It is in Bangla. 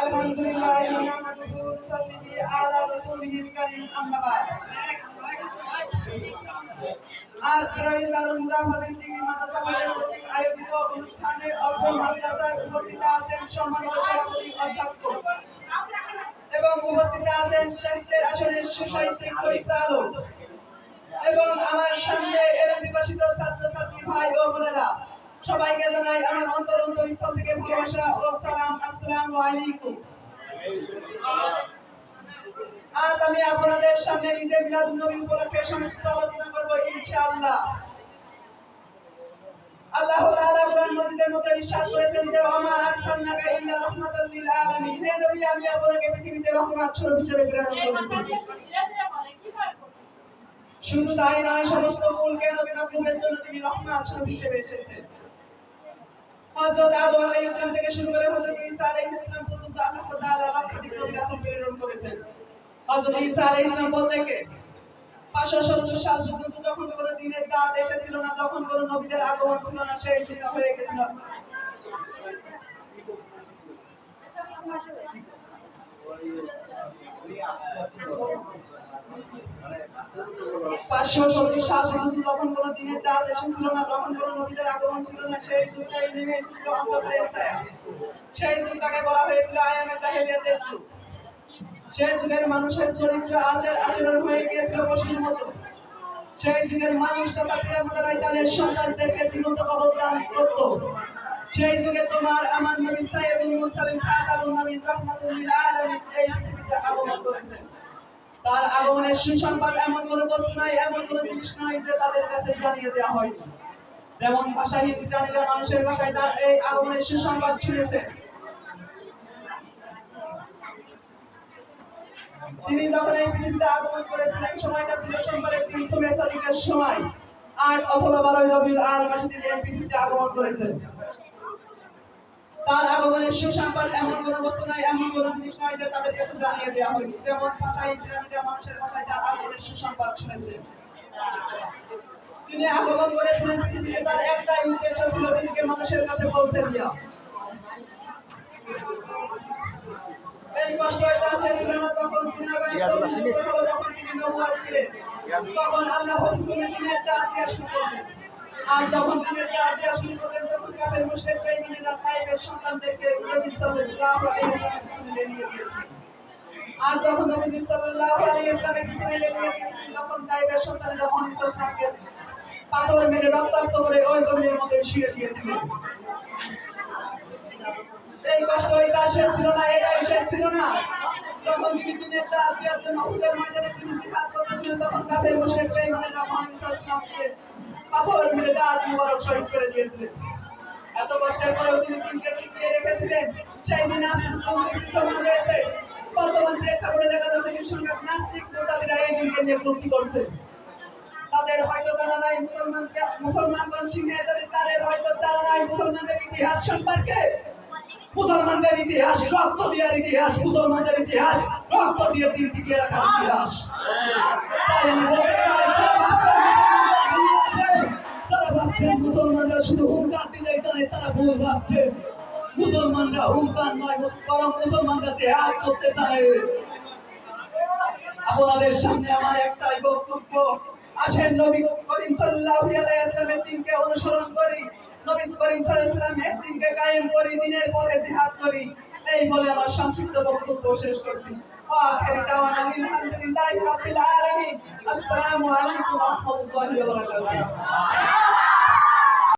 আলহামদুলিল্লাহ নাহমাদুহু ওয়া নুসাল্লি আলা রাসূলিহিল কারীম, আম্মা বা'দ। আজ রহিল দারুল মুজাফফারিন ডিগ্রি মাদ্রাসা বোর্ডের কর্তৃক আয়োজিত অনুষ্ঠানে অত্র মাদ্রাসার উপস্থিত আছেন সম্মানিত সভাপতি অধ্যক্ষ এবং উপস্থিত আছেন সাহিত্যের আসনের সুসাহিত্যিক পরিচালক এবং আমার সামনে এর বিভাষিত ছাত্রছাত্রী ভাই ও বোনেরা। সবাইকে জানাই আমার অন্তর অন্তরস্থল থেকে ভালোবাসা ও সালাম, আসসালামু আলাইকুম। আজ আমি আপনাদের সামনে ঈদে মিলাদুন নবী উপলক্ষে সংক্ষিপ্ত আলোচনা করব, ইনশাআল্লাহ। আল্লাহ তাআলা কোরআন মাজিদের মধ্যে ইরশাদ করেছেন যে ওমা আরসালনাকা ইল্লা রাহমাতাল লিল আলামিন। হে নবী, আমি আপনাকে পৃথিবীতে রহমত স্বরূপ হিসেবে প্রেরণ করেছি। শুধু তাই নয়, সমস্ত মূলকে নবী মাকলুমের জন্য তিনি রহমত স্বরূপ হিসেবে এসেছেন। হযরত আদম আলাইহিস সালাম থেকে শুরু করে হযরত ঈসা আলাইহিস সালাম পর্যন্ত আল্লাহ তাআলা লক্ষাধিক নবী রাসূল প্রেরণ করেছেন। হযরত ঈসা আলাইহিস সালাম বলতে কে পাঁচশো সত্তর সাল পর্যন্ত যখন কোনো দিনের দাঁত এসেছিল না, তখন কোনো নবীদের আগমন ছিল না, সেই ছিল হয়ে গেছিল। পাঁচশো সত্তর সাল পর্যন্ত কোনো দিনের না, তখন কোনো নবীদের আগমন ছিল না, সেই যুগটাই নেমে এসেছিল সেই যুগটাকে বলা হয়েছিল আয়ামে সেই যুগের মানুষের চরিত্র আচার আচরণ হয়ে গিয়েছিল মতো। সেই যুগের মানুষ তথা তাদের সন্তানদেরকে জীবন্ত কবর দান করত। সেই যুগে তোমার আমার নবী সাইয়্যিদুল মুরসালিন খাতামুন নবীন রাহমাতুল লিল আলামিন এই পৃথিবীতে আগমন করেছেন। তার আগমনের সুসংবাদ এমন কোনো বস্তু নাই, এমন কোনো জিনিস নয় যে তাদের কাছে জানিয়ে দেওয়া হয় যেমন ভাষাহীন প্রাণীরা মানুষের ভাষায় তার এই আগমনের সুসংবাদ শুনেছে। তিনি যখন এই পৃথিবীতে আগমন করেছিলেন সময়টা ছিল সোমবারের দিন সুবে সাদিকের সময়। আট অথবা বারোই রবিউল আল মাসে তিনি এই পৃথিবীতে আগমন করেছেন। তার আগমনের সুসংবাদ এমন কোন বস্তু নয় এমন কোন জিনিস নয় যে তাদের কাছে জানিয়ে দেওয়া হয়নি। যেমন ভাষায় ইসলামীরা মানুষের ভাষায় তার আগমনের সুসংবাদ শুনেছে। তিনি আগমন করেছিলেন পৃথিবীতে, তার একটাই উদ্দেশ্য ছিল তিনিকে মানুষের কাছে পৌঁছে দেওয়া এই কষ্ট হয়তো হলো না তখন তিনি যখন তিনি নবুয়াত পেলেন তখন আল্লাহ হুকুমে তিনি একটা আত্মীয় শুরু করলেন। আর যখন তিনি একটা আত্মীয় শুরু করলেন, তখন কাফের মুশরিক বেঈমানেরা তাইবের সন্তানদেরকে নবী সাল্লাল্লাহু আলাইহি ওয়াসাল্লামের পিছনে নিয়ে গিয়েছিলেন আর যখন নবী সাল্লাল্লাহু আলাইহি ওয়াসাল্লামের পিছনে নিয়ে গিয়েছিলেন তখন তাইবের সন্তানেরা মনিস ইসলামকে পাথর মেরে রক্তাক্ত করে ওই জমিনের মধ্যে শুয়ে দিয়েছিলেন এই কষ্ট, এটা শেষ ছিল না এটাই শেষ ছিল না। যখন তিনি দিনের তার দেওয়ার জন্য উহুদের ময়দানে তিনি জিহাদ করতেছিলেন, তখন কাফের মুশরিক বেঈমানেরা মুহাম্মদ সাল্লাল্লাহু আলাইহি পাথর মেরে দাঁত মুবারক শহীদ করে দিয়েছিলেন। এত কষ্টের পরেও তিনি দিনকে টিকিয়ে রেখেছিলেন। সেই দিন রয়েছে। বর্তমান প্রেক্ষাপটে দেখা যাচ্ছে কিছু নাস্তিক নেতাদের এই দিনকে নিয়ে কটূক্তি করছে। তাদের হয়তো জানা নাই মুসলমানকে মুসলমানগণ সিংহের তাদের হয়তো জানা নাই মুসলমানদের ইতিহাস সম্পর্কে। মুসলমানদের ইতিহাস, রক্ত দেওয়ার ইতিহাস, মুসলমানদের ইতিহাস, রক্ত দিয়ে দিন টিকিয়ে রাখার ইতিহাস তাই আমি বলতে চাই, যারা ভাবছেন, তারা ভাবছেন মুসলমানরা শুধু হুঙ্কার দিলে জানে তারা ভুল ভাবছে। মুসলমানরা হুঙ্কার নয়, বরং মুসলমানরা জেহাদ করতে চায়। আপনাদের সামনে আমার একটাই বক্তব্য, আসেন নবী করিম সাল্লাল্লাহু আলাইহি দিনকে অনুসরণ করি। নবী করিম সাল্লাল্লাহু আলাইহি দিনকে কায়েম করি, দিনের পথে জিহাদ করি। এই বলে আমার সংক্ষিপ্ত বক্তব্য শেষ করছি। আখিরি দাওয়ানা আলহামদুলিল্লাহি রাব্বিল আলামিন। আসসালামু আলাইকুম ওয়া রাহমাতুল্লাহি ওয়া বারাকাতুহু।